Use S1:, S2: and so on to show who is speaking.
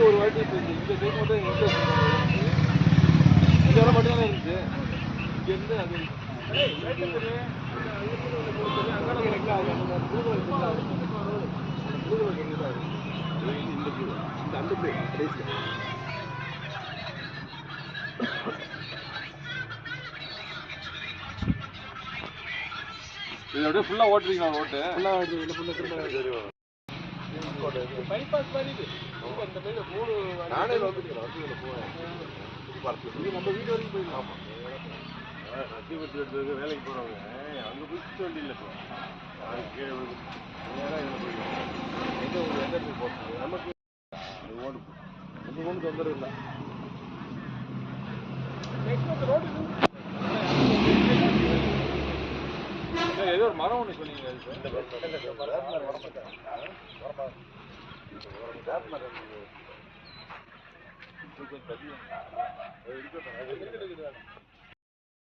S1: ஒரு வாட்டி இந்த டைம் மட்டும் இந்த வரை மட்டும் இருந்துச்சு இங்கேருந்து அது இந்த அந்த இது அப்படியே ஃபுல்லாக ஓட்டுறீங்களா? ஓட்டு ஃபுல்லாக ஓட்டு ஃபுல்லாக திரும்ப பைபாஸ் மாதிரி இது. இந்த மாதிரி மூணு நானே வந்துருக்கேன் வண்டியில் இது நம்ம வீடு வரைக்கும் போயிடலாம். ஆமாம்
S2: சத்தியபுரத்து எடுத்ததுக்கு வேலைக்கு போகிறவங்க அங்கே போய் சுத்த வண்டி இல்லை இப்போ அங்கே நேராக இதில் போயிடுவாங்க.
S1: எங்கே எந்த இடத்துக்கு போகிறது
S2: நமக்கு ஓடு
S1: ஒன்றும் தொந்தரவு இல்லை. ஏதோ ஒரு மரம் ஒன்று சொன்னீங்க. அது சார்.